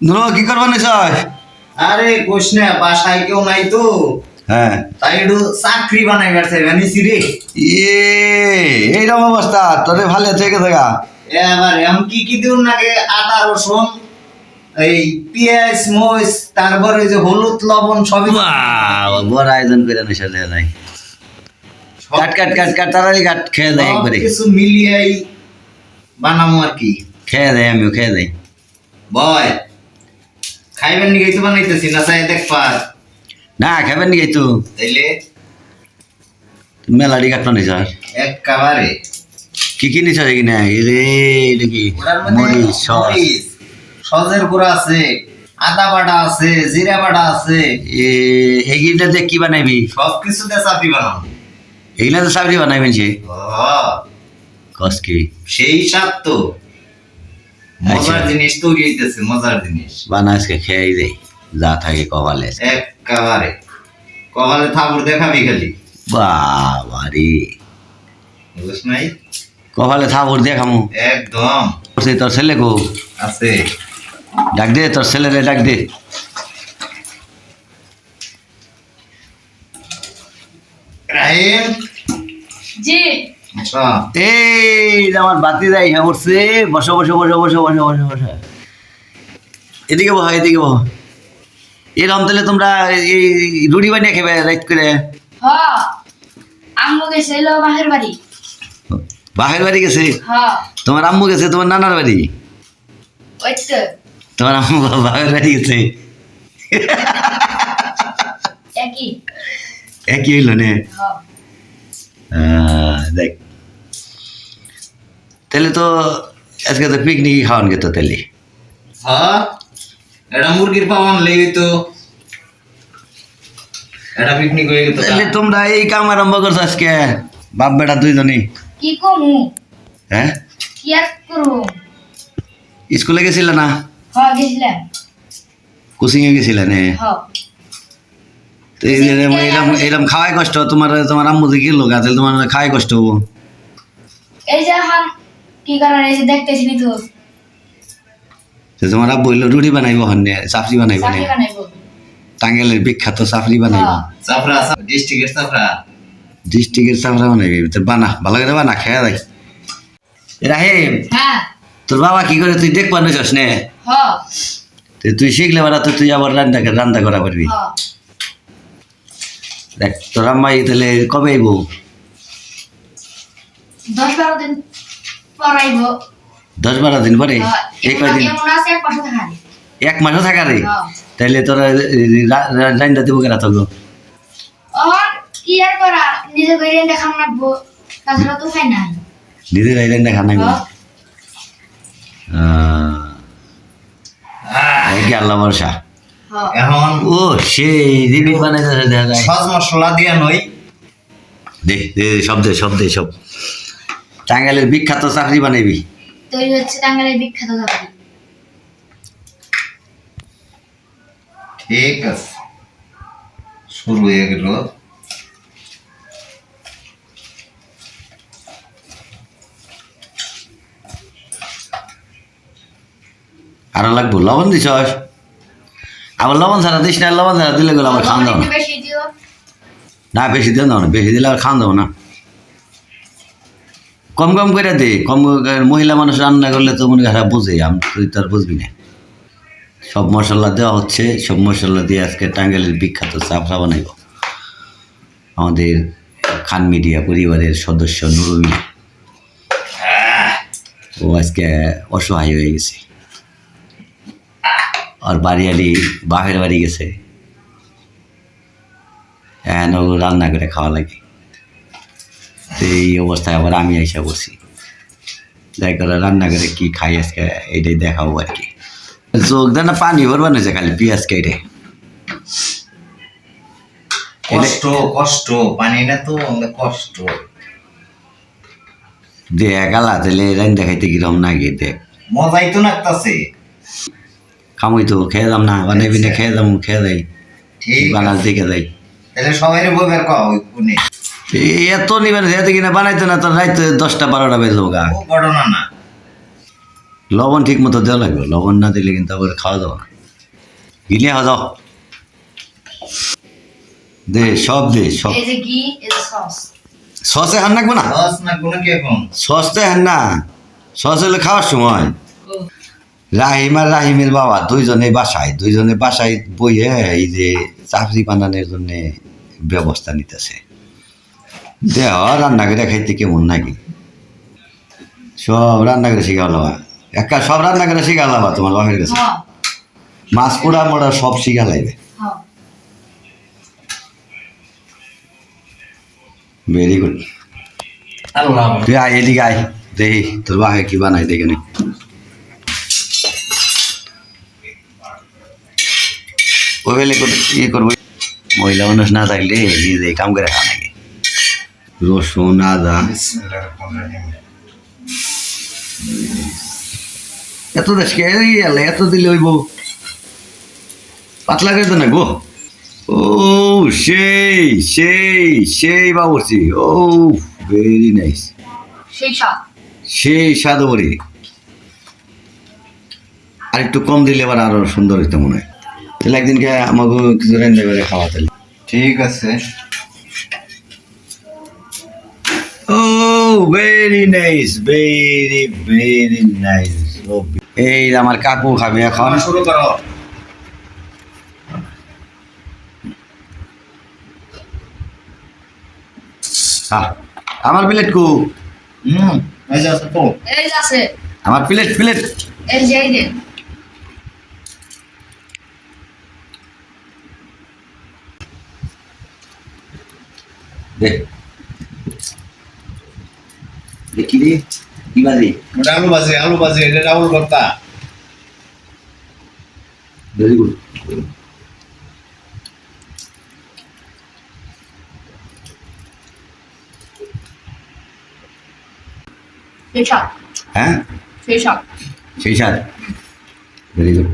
নুরো কি করবা নিছ আরে কোশ না বাসায় কেউ নাই তো। হ্যাঁ। তাই একটু চাকরি বানাই বেড়ছে জানিস রে। ইয়ে এইরকম অবস্থা তোরে ভালো থেকে থাকা এবার এম কি কি দিন নাকি আদা রসুন এই পেঁয়াজ মরিচ তারপরে ওই যে হলুদ লবণ সবই। বড় আয়োজন করে রে নাই কাট কাট কাট কাট তাড়াতাড়ি কাট খেয়ে দেয় একবারে। কিছু মিলিয়েই বানামো আর কি। খেয়ে দেয় আমিও খেয়ে দেয় বয়। খাইবেন তো বানাইতেছি না চাই না তো তাইলে? মেলাডি কাটলো নিছ। একেবারে কি কি নিছ কিনা? রে এটা কি? মরিচ সস। সজের গুঁড়া আছে আদা বাটা আছে জিরা বাটা আছে। এ এগুলা দিয়ে কি বানাইবি? সব কিছু দিয়ে চাপি বানাবো এগুলা তো বানাইবেন সে? ও, কস কি? সেই স্বাদ তো। মজার আচ্ছা। জিনিস তৈরি হইতেছে মজার জিনিস। বানা আজকে খেয়ে দেয় যা থাকে কপালে। একেবারে। কপালে ঠাকুর দেখাবি খালি। বাবা রে। বুঝছ নাই? কপালে থাপুর দেখামু। একদম। সে তোর ছেলে গো। আছে। ডাক দে তোর ছেলেরে ডাক দে। রাহিম? জি। এই যে আমার বাতি যাই হ্যাঁ উঠছে বসো বসো বসো বসো বসো বসো বসো। এদিকে বহ এদিকে বহ। এরকম তাহলে তোমরা এই রুটি বানিয়ে খেবে রাইট করে। হ। আম্মু গেছে এলো বাহের বাড়ি। বাহের বাড়ি গেছে? হ। তোমার আম্মু গেছে তোমার নানার বাড়ি? ওই তো। তোমার আম্মু বাহের বাড়ি গেছে। একই। একই হইল নে? হ। আহ, দেখ। তাহলে তো আজকে তো পিকনিক খাওয়ান গেত তাহলে হ্যাঁ? এটা মুরগির পাওয়ান লেগে তো এটা পিকনিক হয়ে গেত তাহলে তোমরা এই কাম আরম্ভ করছ আজকে বাপ বেটা দুইজনই। কি কমু হ্যাঁ? কি আর করু স্কুলে গেছিলে না? হ গেছিলাম। কোচিং এ গেছিলে নে? হ তো এই যে এরম এরম এরম খাওয়াই কষ্ট তোমার তোমার আম্মু যে গেলো গা তাহলে তোমার খাওয়াই কষ্ট হব। এই যে এখন কি করার এই যে দেখতেছি নি তো? তো তোমার আব্বু হইল রুটি বানাইবো হন্যে চাপড়ি বানাইবো নে চাকরি বানাইবো। টাঙ্গেলের বিখ্যাত চাপড়ি বানাইবো। হ্যাঁ। চাপড়া ডিস্ট্রিক্টের চাপড়া ডিস্ট্রিক্টের চাপড়া বানাইবি তো বানা ভালো করে বানা খেয়া দেয় রাহিম হ্যাঁ। তোর বাবা কি করে তুই দেখবা নিছস নে? হ। তুই শিখলে বারা তো তুই আবার রান্না রান্না করা পারবি হ। দেখ তোর আম্মাই তাহলে কবে আইবো? দশ বারো দিন। পড়াইব। দশ বারো দিন পরে? এই কয়দিন? এক মাসও থাকা রে। তাইলে তোরা রান্না দিব কেনা অহন কি আর করা? নিজে করে দেখাম লাগবো। তাছাড়া তো খাই নাই। নিজের রান্না খানা হ। আল্লাহ বর্ষা। এখন ও সেই রিপিট বানাইতে দেখা যায়। সস মশলা দিয়া নই। দে দে সব দে সব দে সব। টাঙ্গাইলের বিখ্যাত চাকরি বানাইবি তৈরি হচ্ছে টাঙ্গাইলের বিখ্যাত চাকরি। ঠিক আছে। শুরু হয়ে গেল। আরও লাগবো? লবণ দিছস? আবার লবণ ছাড়া দিস না লবণ ছাড়া দিলে গেলে আবার খাওয়া দাও না। বেশি দিও। না বেশি দিও না বেশি দিলে আর খাওয়া দাও না। কম কম করে দে, কম মহিলা মানুষ রান্না করলে তো মনে হয় বুঝে, আমি তুই তো আর বুঝবি না। সব মশলা দেওয়া হচ্ছে, সব মশলা দিয়ে আজকে টাঙ্গাইলের বিখ্যাত চাপড়া বানাইব। আমাদের খান মিডিয়া পরিবারের সদস্য নুরুল। ও আজকে অসহায় হয়ে গেছে। আর বাড়িয়ালি বাপের বাড়ি গেছে। ও রান্না করে খাওয়া লাগে। তো এই অবস্থায় আবার আমি এসে বসি। যাই করে রান্না করে কি খাই আজকে এইটাই দেখাবো আর কি। চোখ দেন পানি ভরবার হয়েছে খালি পেঁয়াজ কেটে। কষ্ট কষ্ট পানি না তো কষ্ট। দেখ গালা তাহলে রান দেখাইতে কিরম না গিয়ে দেখ। মজাই তো খামই তো খেয়ে দাম না বানাইবি না খেয়ে দাম খেয়ে দেয় ঠিক বানাল দেখে তাহলে সবাই বইবার এত নিবেন যেতে কিনা বানাইতে না তোর রাইতে দশটা বারোটা বেজলো গা। ঘটনা না লবণ ঠিক মতো দেওয়া লাগবে লবণ না দিলে কিন্তু আবার খাওয়া দাওয়া না। গিলে হাজাও দে সব দে সব। এই যে ঘি এই যে সস। সসে হান রাখব না? সস তো হান না। সস হলে খাওয়ার সময়। রাহিম আর রাহিমের বাবা দুইজনে বাসায় দুইজনে বাসায় বইয়ে এই যে চাকরি বানানোর জন্য ব্যবস্থা নিতেছে। দেহ রান্না করে খাইতে কেমন নাকি? সব রান্না করে শিখা হলাবা একা সব রান্না করে শিখা হলাবা তোমার বাপের কাছে। হ্যাঁ। মাছ পোড়া মোড়া সব শিখা লাগবে হ্যাঁ। ভেরি গুড তুই আয় এদিকে আয়। দেখি তোর বাপে কি বানাই দেখে নি। ওই বেলে ইয়ে করব। মহিলা মানুষ না থাকলে নিজে কাম করে খাওয়া নাকি? রসুন আদা। এত দেশ কে এলে এত দিলে হইব? পাতলা করে তো না গো। ও সেই সেই সেই বাবুর্চি। ও ভেরি নাইস সেই স্বাদ। সেই স্বাদ বলি আর একটু কম দিলে এবার আরও সুন্দর হইতো মনে হয়। তাহলে একদিনকে আমাকে কিছু রান্না করে খাওয়া ঠিক আছে। Very nice very very nice এই আমার কাকু খাবে এখন। শুরু করো। আমার প্লেট কু? হুম এই যে আছে তো এই যে আছে। আমার প্লেট প্লেট এই যে এই যে। দে। কি বাজে? ওটা আলু ভাজি আলু ভাজি এটা ডাউল ভর্তা। ভেরি গুড সেই স্বাদ হ্যাঁ? সেই স্বাদ সেই স্বাদ ভেরি গুড